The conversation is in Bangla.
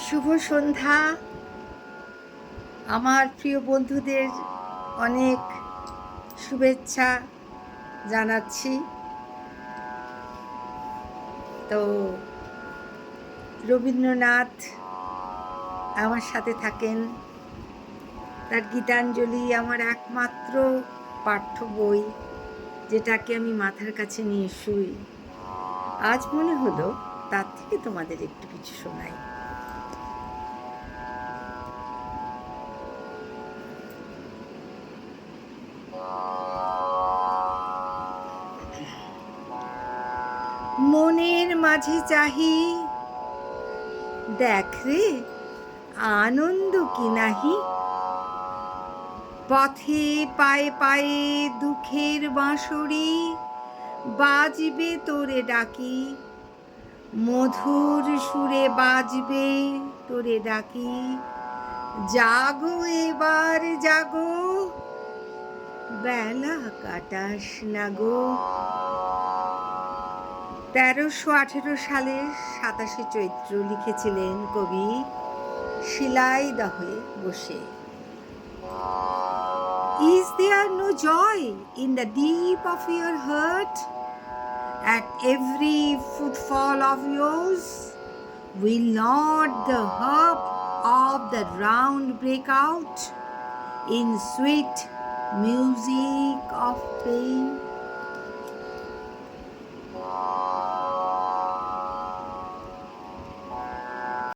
শুভ সন্ধ্যা। আমার প্রিয় বন্ধুদের অনেক শুভেচ্ছা জানাচ্ছি। তো রবীন্দ্রনাথ আমার সাথে থাকেন। তার গীতাঞ্জলি আমার একমাত্র পাঠ্য বই, যেটাকে আমি মাথার কাছে নিয়ে শুই। আজ মনে হলো তার থেকে তোমাদের একটু কিছু শোনাই। মনের মাঝে চাহি। দেখ রে, আনন্দ কি নাহি? পথে পায়ে পায়ে দুঃখের বাঁশরি বাজবে তোরে ডাকি। মধুর সুরে বাজবে তোরে ডাকি। জাগো এবার, জাগো। বেলা কাটাস না গো। তেরোশো আঠেরো সালের সাতাশে চৈত্র লিখেছিলেন কবি শিলাই দহে বসে। Is there no joy in the deep of your heart at every footfall of yours will not the hub of the round break out in sweet music of pain